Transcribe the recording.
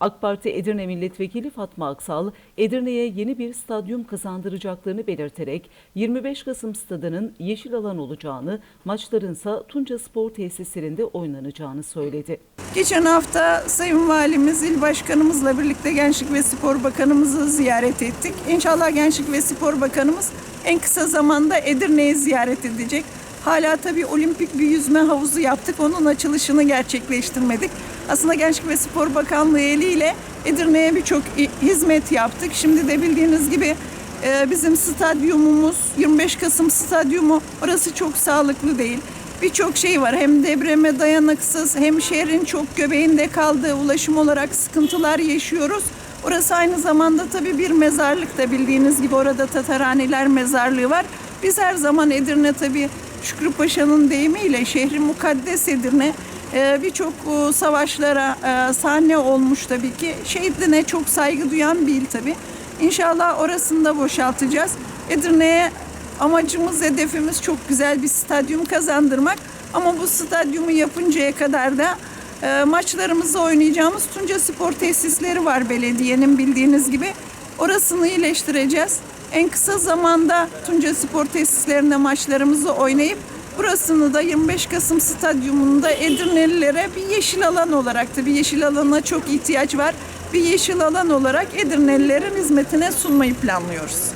AK Parti Edirne Milletvekili Fatma Aksal, Edirne'ye yeni bir stadyum kazandıracaklarını belirterek 25 Kasım stadının yeşil alan olacağını, maçlarınsa Tunca Spor Tesislerinde oynanacağını söyledi. Geçen hafta Sayın Valimiz, İl Başkanımızla birlikte Gençlik ve Spor Bakanımızı ziyaret ettik. İnşallah Gençlik ve Spor Bakanımız en kısa zamanda Edirne'yi ziyaret edecek. Hala tabii olimpik bir yüzme havuzu yaptık. Onun açılışını gerçekleştirmedik. Aslında Gençlik ve Spor Bakanlığı eliyle Edirne'ye birçok hizmet yaptık. Şimdi de bildiğiniz gibi e, bizim stadyumumuz 25 Kasım stadyumu orası çok sağlıklı değil. Birçok şey var. Hem depreme dayanıksız hem şehrin çok göbeğinde kaldığı ulaşım olarak sıkıntılar yaşıyoruz. Orası aynı zamanda tabii bir mezarlık da bildiğiniz gibi orada Tatarhaneler mezarlığı var. Biz her zaman Edirne tabii Şükrü Paşa'nın deyimiyle şehri mukaddes Edirne e, birçok e, savaşlara e, sahne olmuş tabii ki. Şehidine çok saygı duyan bir il tabii. İnşallah orasını da boşaltacağız. Edirne'ye Amacımız, hedefimiz çok güzel bir stadyum kazandırmak. Ama bu stadyumu yapıncaya kadar da maçlarımızı oynayacağımız Tunca Spor Tesisleri var belediyenin bildiğiniz gibi. Orasını iyileştireceğiz. En kısa zamanda Tunca Spor Tesislerinde maçlarımızı oynayıp burasını da 25 Kasım Stadyumunda Edirnelilere bir yeşil alan olarak da bir yeşil alana çok ihtiyaç var. Bir yeşil alan olarak Edirnelilerin hizmetine sunmayı planlıyoruz.